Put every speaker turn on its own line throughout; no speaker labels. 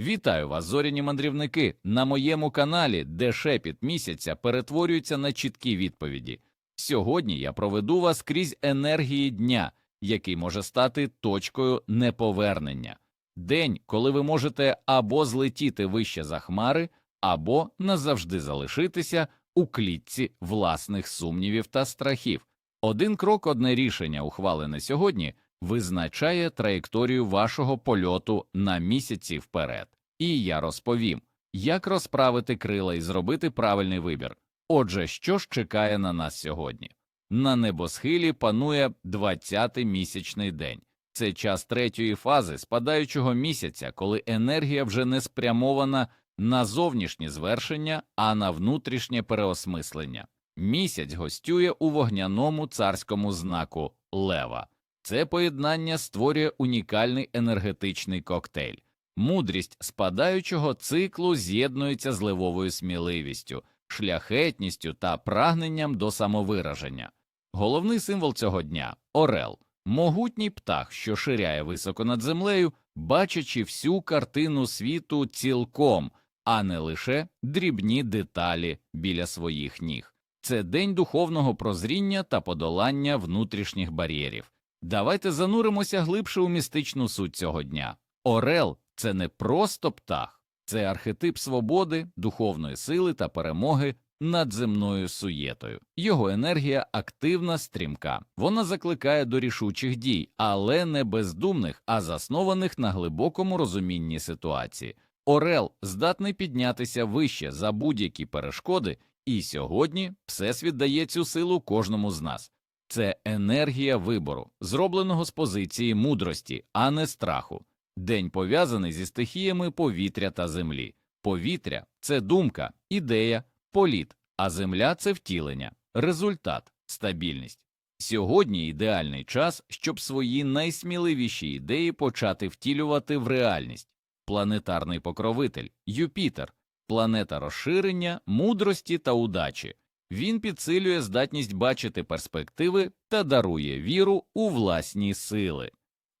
Вітаю вас, зоряні мандрівники, на моєму каналі, де шепіт місяця перетворюється на чіткі відповіді. Сьогодні я проведу вас крізь енергії дня, який може стати точкою неповернення. День, коли ви можете або злетіти вище за хмари, або назавжди залишитися у клітці власних сумнівів та страхів. Один крок, одне рішення, ухвалене сьогодні, визначає траєкторію вашого польоту на місяці вперед. І я розповім, як розправити крила і зробити правильний вибір. Отже, що ж чекає на нас сьогодні? На небосхилі панує 20-й місячний день. Це час третьої фази спадаючого місяця, коли енергія вже не спрямована на зовнішні звершення, а на внутрішнє переосмислення. Місяць гостює у вогняному царському знаку Лева. Це поєднання створює унікальний енергетичний коктейль. Мудрість спадаючого циклу з'єднується з левовою сміливістю, шляхетністю та прагненням до самовираження. Головний символ цього дня орел, могутній птах, що ширяє високо над землею, бачачи всю картину світу цілком, а не лише дрібні деталі біля своїх ніг. Це день духовного прозріння та подолання внутрішніх бар'єрів. Давайте зануримося глибше у містичну суть цього дня. Орел це не просто птах, це архетип свободи, духовної сили та перемоги над земною суєтою. Його енергія активна, стрімка. Вона закликає до рішучих дій, але не бездумних, а заснованих на глибокому розумінні ситуації. Орел здатний піднятися вище за будь-які перешкоди, і сьогодні Всесвіт дає цю силу кожному з нас. Це енергія вибору, зробленого з позиції мудрості, а не страху. День пов'язаний зі стихіями повітря та землі. Повітря це думка, ідея, політ, а земля це втілення, результат, стабільність. Сьогодні ідеальний час, щоб свої найсміливіші ідеї почати втілювати в реальність. Планетарний покровитель Юпітер, планета розширення, мудрості та удачі. Він підсилює здатність бачити перспективи та дарує віру у власні сили.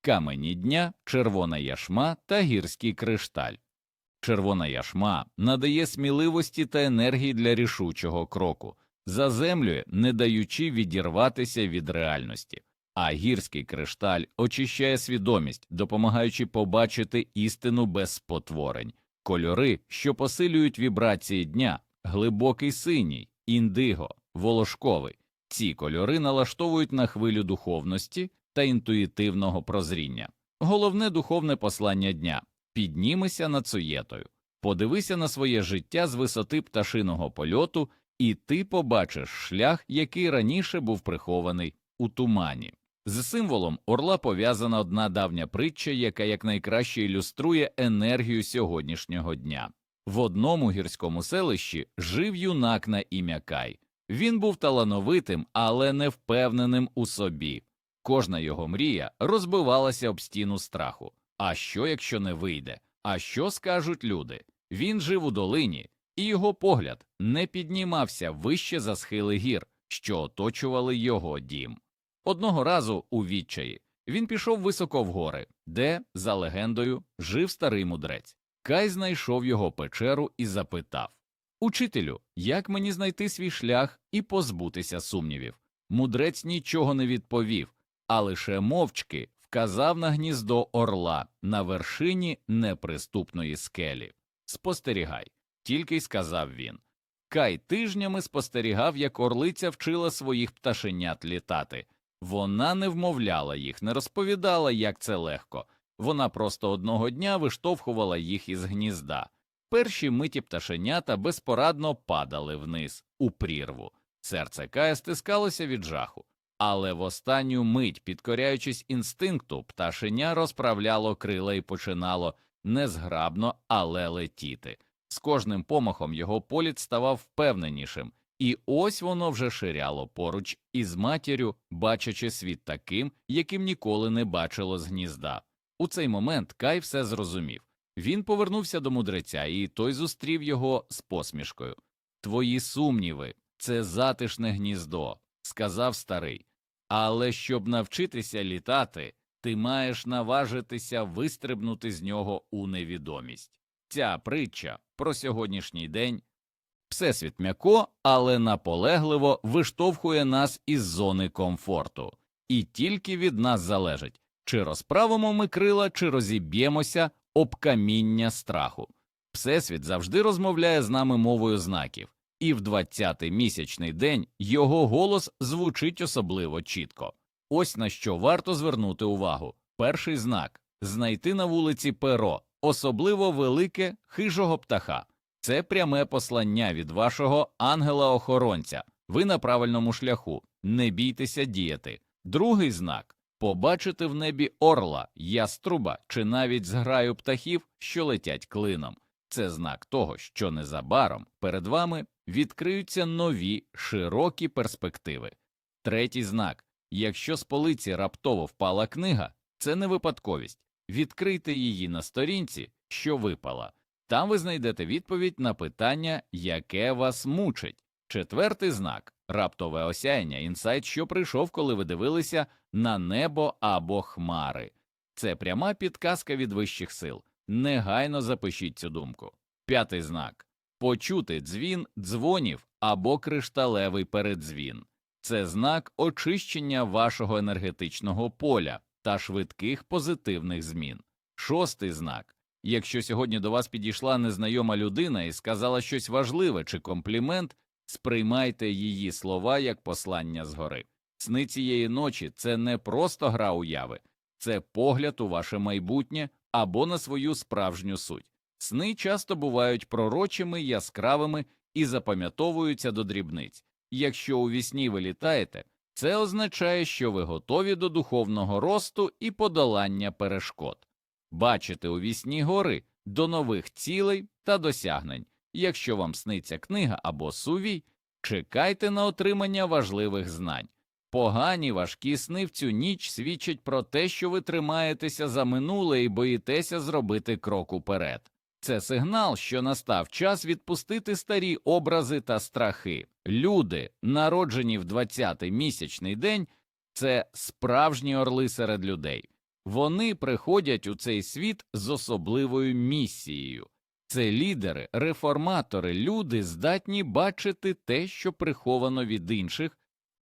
Камені дня, червона яшма та гірський кришталь. Червона яшма надає сміливості та енергії для рішучого кроку, заземлює, не даючи відірватися від реальності, а гірський кришталь очищає свідомість, допомагаючи побачити істину без спотворень, кольори, що посилюють вібрації дня, глибокий синій, індиго, волошковий. Ці кольори налаштовують на хвилю духовності та інтуїтивного прозріння. Головне духовне послання дня піднімися над суєтою, подивися на своє життя з висоти пташиного польоту, і ти побачиш шлях, який раніше був прихований у тумані. З символом орла пов'язана одна давня притча, яка якнайкраще ілюструє енергію сьогоднішнього дня. В одному гірському селищі жив юнак на ім'я Кай. Він був талановитим, але не впевненим у собі. Кожна його мрія розбивалася об стіну страху. А що, якщо не вийде? А що скажуть люди? Він жив у долині, і його погляд не піднімався вище за схили гір, що оточували його дім. Одного разу у відчаї він пішов високо в гори, де, за легендою, жив старий мудрець. Кай знайшов його печеру і запитав Учителю, як мені знайти свій шлях і позбутися сумнівів? Мудрець нічого не відповів, а лише мовчки вказав на гніздо орла на вершині неприступної скелі. Спостерігай, тільки й сказав він. Кай тижнями спостерігав, як орлиця вчила своїх пташенят літати. Вона не вмовляла їх, не розповідала, як це легко. Вона просто одного дня виштовхувала їх із гнізда. Перші миті пташенята безпорадно падали вниз, у прірву. Серце Кая стискалося від жаху. Але в останню мить, підкоряючись інстинкту, пташеня розправляло крила і починало незграбно, але летіти. З кожним помахом його політ ставав впевненішим, і ось воно вже ширяло поруч із матір'ю, бачачи світ таким, яким ніколи не бачило з гнізда. У цей момент Кай все зрозумів. Він повернувся до мудреця, і той зустрів його з посмішкою. Твої сумніви це затишне гніздо, сказав старий. Але щоб навчитися літати, ти маєш наважитися вистрибнути з нього у невідомість. Ця притча про сьогоднішній день Всесвіт м'яко, але наполегливо виштовхує нас із зони комфорту, і тільки від нас залежить, чи розправимо ми крила, чи розіб'ємося об каміння страху. Всесвіт завжди розмовляє з нами мовою знаків, і в 20-й місячний день його голос звучить особливо чітко. Ось на що варто звернути увагу. Перший знак знайти на вулиці перо, особливо велике хижого птаха. Це пряме послання від вашого ангела-охоронця. Ви на правильному шляху. Не бійтеся діяти. Другий знак побачити в небі орла, яструба чи навіть зграю птахів, що летять клином. Це знак того, що незабаром перед вами відкриються нові широкі перспективи. Третій знак якщо з полиці раптово впала книга, це не випадковість. Відкрийте її на сторінці, що випала. Там ви знайдете відповідь на питання, яке вас мучить. Четвертий знак раптове осяяння, інсайт, що прийшов, коли ви дивилися на небо або хмари. Це пряма підказка від вищих сил. Негайно запишіть цю думку. П'ятий знак почути дзвін дзвонів або кришталевий передзвін. Це знак очищення вашого енергетичного поля та швидких позитивних змін. Шостий знак Якщо сьогодні до вас підійшла незнайома людина і сказала щось важливе чи комплімент, сприймайте її слова як послання згори. Сни цієї ночі це не просто гра уяви, це погляд у ваше майбутнє або на свою справжню суть. Сни часто бувають пророчими, яскравими і запам'ятовуються до дрібниць. Якщо у вісні ви літаєте, це означає, що ви готові до духовного росту і подолання перешкод. Бачите у вісні гори до нових цілей та досягнень. Якщо вам сниться книга або сувій, чекайте на отримання важливих знань. Погані важкі сни в цю ніч свідчать про те, що ви тримаєтеся за минуле і боїтеся зробити крок уперед. Це сигнал, що настав час відпустити старі образи та страхи. Люди, народжені в 20-й місячний день, це справжні орли серед людей. Вони приходять у цей світ з особливою місією. Це лідери, реформатори, люди здатні бачити те, що приховано від інших.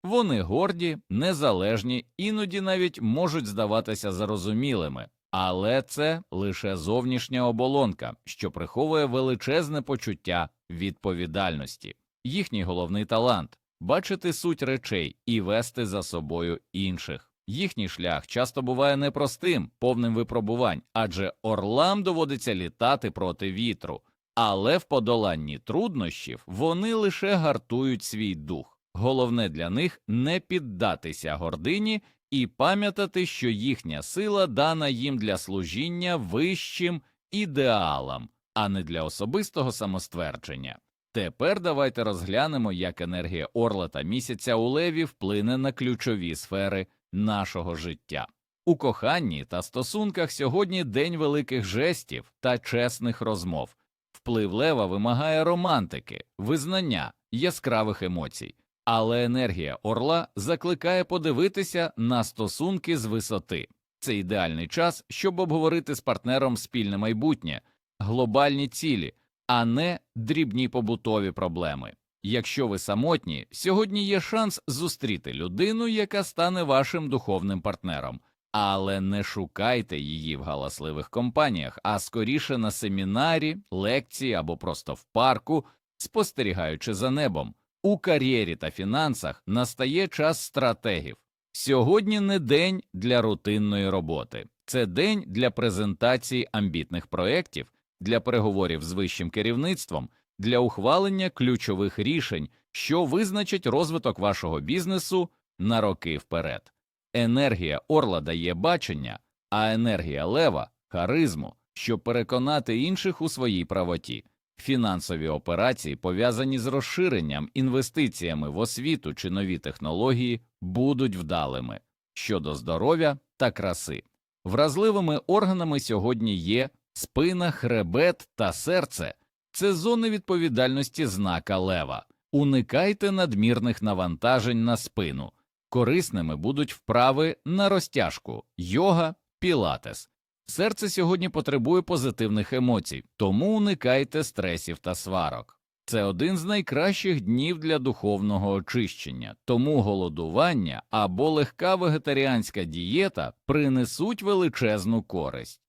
Вони горді, незалежні, іноді навіть можуть здаватися зарозумілими, але це лише зовнішня оболонка, що приховує величезне почуття відповідальності. Їхній головний талант бачити суть речей і вести за собою інших. Їхній шлях часто буває непростим, повним випробувань, адже орлам доводиться літати проти вітру, але в подоланні труднощів вони лише гартують свій дух. Головне для них не піддатися гордині і пам'ятати, що їхня сила дана їм для служіння вищим ідеалам, а не для особистого самоствердження. Тепер давайте розглянемо, як енергія орла та місяця у леві вплине на ключові сфери нашого життя. У коханні та стосунках сьогодні день великих жестів та чесних розмов. Вплив лева вимагає романтики, визнання, яскравих емоцій, але енергія орла закликає подивитися на стосунки з висоти. Це ідеальний час, щоб обговорити з партнером спільне майбутнє, глобальні цілі, а не дрібні побутові проблеми. Якщо ви самотні, сьогодні є шанс зустріти людину, яка стане вашим духовним партнером, але не шукайте її в галасливих компаніях, а скоріше на семінарі, лекції або просто в парку, спостерігаючи за небом. У кар'єрі та фінансах настає час стратегів. Сьогодні не день для рутинної роботи, це день для презентації амбітних проєктів, для переговорів з вищим керівництвом для ухвалення ключових рішень, що визначать розвиток вашого бізнесу на роки вперед. Енергія орла дає бачення, а енергія лева харизму, щоб переконати інших у своїй правоті. Фінансові операції, пов'язані з розширенням, інвестиціями в освіту чи нові технології, будуть вдалими щодо здоров'я та краси. Вразливими органами сьогодні є спина, хребет та серце, це зони відповідальності знака лева. Уникайте надмірних навантажень на спину. Корисними будуть вправи на розтяжку, йога, пілатес. Серце сьогодні потребує позитивних емоцій, тому уникайте стресів та сварок. Це один з найкращих днів для духовного очищення, тому голодування або легка вегетаріанська дієта принесуть величезну користь.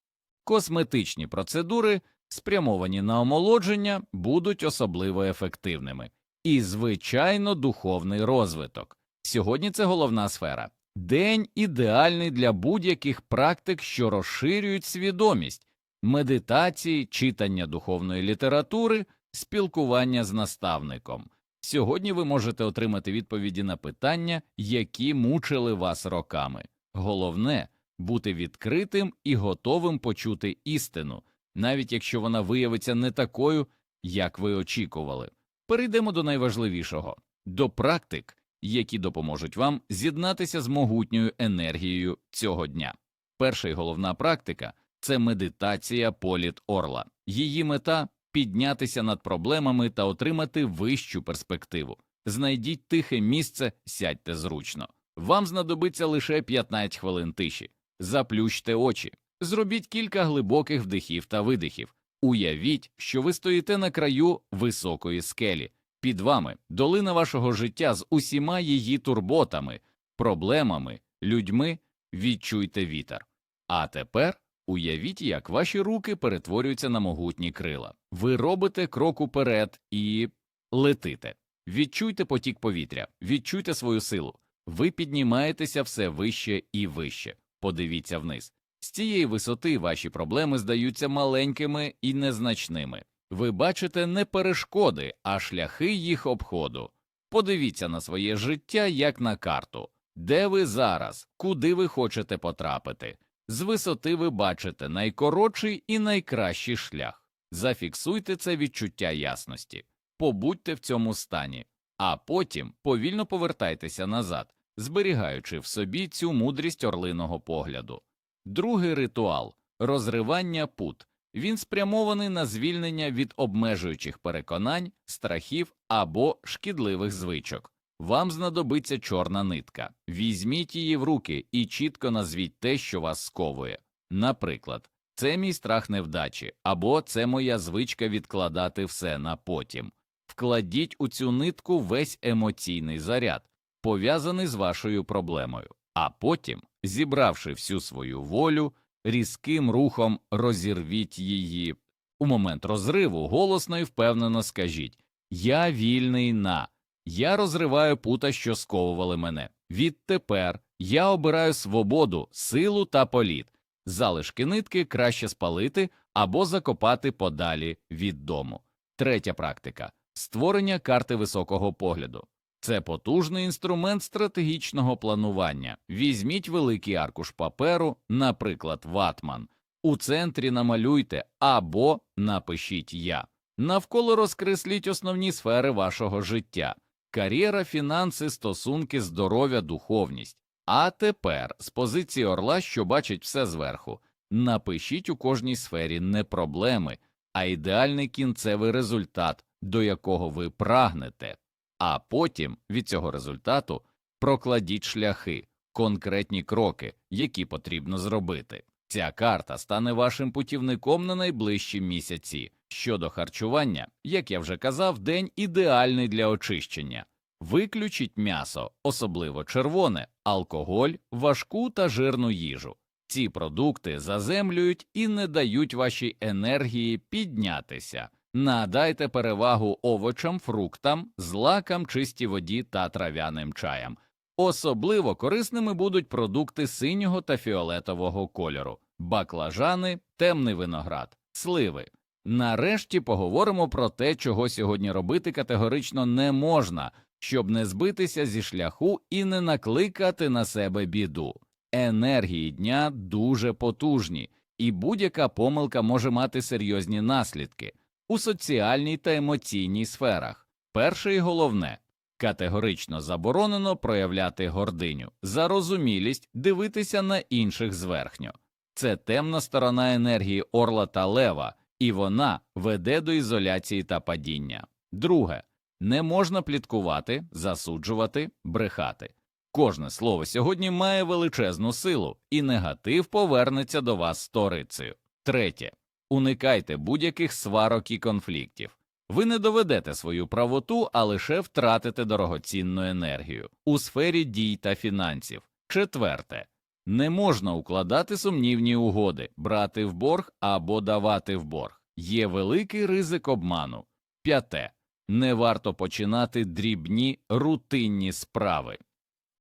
Косметичні процедури, спрямовані на омолодження, будуть особливо ефективними. І, звичайно, духовний розвиток. Сьогодні це головна сфера. День ідеальний для будь-яких практик, що розширюють свідомість, медитації, читання духовної літератури, спілкування з наставником. Сьогодні ви можете отримати відповіді на питання, які мучили вас роками. Головне бути відкритим і готовим почути істину, навіть якщо вона виявиться не такою, як ви очікували. Перейдемо до найважливішого до практик, які допоможуть вам з'єднатися з могутньою енергією цього дня. Перша і головна практика це медитація політ орла. Її мета піднятися над проблемами та отримати вищу перспективу. Знайдіть тихе місце, сядьте зручно. Вам знадобиться лише 15 хвилин тиші. Заплющте очі, зробіть кілька глибоких вдихів та видихів. Уявіть, що ви стоїте на краю високої скелі. Під вами долина вашого життя з усіма її турботами, проблемами, людьми. Відчуйте вітер. А тепер уявіть, як ваші руки перетворюються на могутні крила. Ви робите крок уперед і летите. Відчуйте потік повітря, відчуйте свою силу. Ви піднімаєтеся все вище і вище. Подивіться вниз. З цієї висоти ваші проблеми здаються маленькими і незначними. Ви бачите не перешкоди, а шляхи їх обходу. Подивіться на своє життя як на карту, де ви зараз, куди ви хочете потрапити. З висоти ви бачите найкоротший і найкращий шлях. Зафіксуйте це відчуття ясності, побудьте в цьому стані, а потім повільно повертайтеся назад, зберігаючи в собі цю мудрість орлиного погляду. Другий ритуал розривання пут. Він спрямований на звільнення від обмежуючих переконань, страхів або шкідливих звичок. Вам знадобиться чорна нитка. Візьміть її в руки і чітко назвіть те, що вас сковує. Наприклад, це мій страх невдачі, або це моя звичка відкладати все на потім. Вкладіть у цю нитку весь емоційний заряд, пов'язаний з вашою проблемою, а потім, зібравши всю свою волю, різким рухом розірвіть її. У момент розриву голосно і впевнено скажіть Я вільний на. Я розриваю пута, що сковували мене. Відтепер я обираю свободу, силу та політ. Залишки нитки краще спалити або закопати подалі від дому. Третя практика створення карти високого погляду. Це потужний інструмент стратегічного планування. Візьміть великий аркуш паперу, наприклад, ватман. У центрі намалюйте або напишіть я. Навколо розкресліть основні сфери вашого життя кар'єра, фінанси, стосунки, здоров'я, духовність. А тепер, з позиції орла, що бачить все зверху, напишіть у кожній сфері не проблеми, а ідеальний кінцевий результат, до якого ви прагнете. А потім від цього результату прокладіть шляхи, конкретні кроки, які потрібно зробити. Ця карта стане вашим путівником на найближчі місяці. Щодо харчування, як я вже казав, день ідеальний для очищення. Виключіть м'ясо, особливо червоне, алкоголь, важку та жирну їжу. Ці продукти заземлюють і не дають вашій енергії піднятися. Надайте перевагу овочам, фруктам, злакам, чистій воді та трав'яним чаям. Особливо корисними будуть продукти синього та фіолетового кольору, баклажани, темний виноград, сливи. Нарешті поговоримо про те, чого сьогодні робити категорично не можна, щоб не збитися зі шляху і не накликати на себе біду. Енергії дня дуже потужні, і будь-яка помилка може мати серйозні наслідки у соціальній та емоційній сферах. Перше і головне категорично заборонено проявляти гординю, зарозумілість, дивитися на інших зверхньо. Це темна сторона енергії орла та лева, і вона веде до ізоляції та падіння. Друге, не можна пліткувати, засуджувати, брехати. Кожне слово сьогодні має величезну силу, і негатив повернеться до вас сторицею. Третє. Уникайте будь-яких сварок і конфліктів. Ви не доведете свою правоту, а лише втратите дорогоцінну енергію у сфері дій та фінансів. Четверте. Не можна укладати сумнівні угоди, брати в борг або давати в борг. Є великий ризик обману. П'яте. Не варто починати дрібні рутинні справи.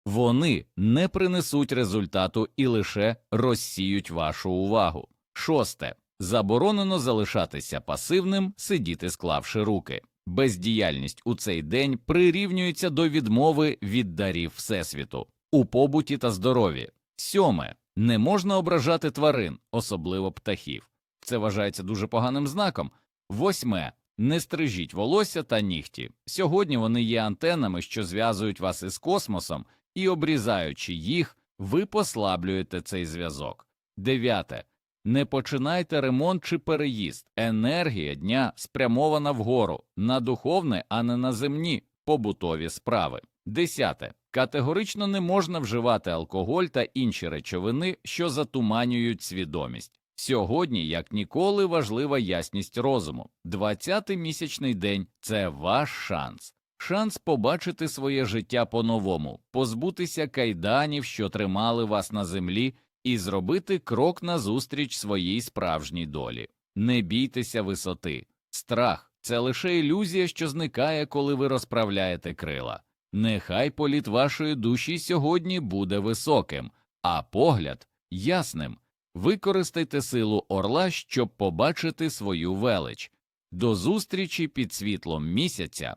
Вони не принесуть результату і лише розсіють вашу увагу. Шосте. Заборонено залишатися пасивним, сидіти склавши руки. Бездіяльність у цей день прирівнюється до відмови від дарів Всесвіту у побуті та здоров'ї. Сьоме. Не можна ображати тварин, особливо птахів. Це вважається дуже поганим знаком. Восьме. Не стрижіть волосся та нігті. Сьогодні вони є антеннами, що зв'язують вас із космосом, і обрізаючи їх, ви послаблюєте цей зв'язок. Дев'яте. Не починайте ремонт чи переїзд. Енергія дня спрямована вгору, на духовне, а не на земні побутові справи. Десяте. Категорично не можна вживати алкоголь та інші речовини, що затуманюють свідомість. Сьогодні, як ніколи, важлива ясність розуму. Двадцятий місячний день це ваш шанс. Шанс побачити своє життя по-новому, позбутися кайданів, що тримали вас на землі, і зробити крок назустріч своїй справжній долі. Не бійтеся висоти. Страх це лише ілюзія, що зникає, коли ви розправляєте крила. Нехай політ вашої душі сьогодні буде високим, а погляд ясним. Використайте силу орла, щоб побачити свою велич. До зустрічі під світлом місяця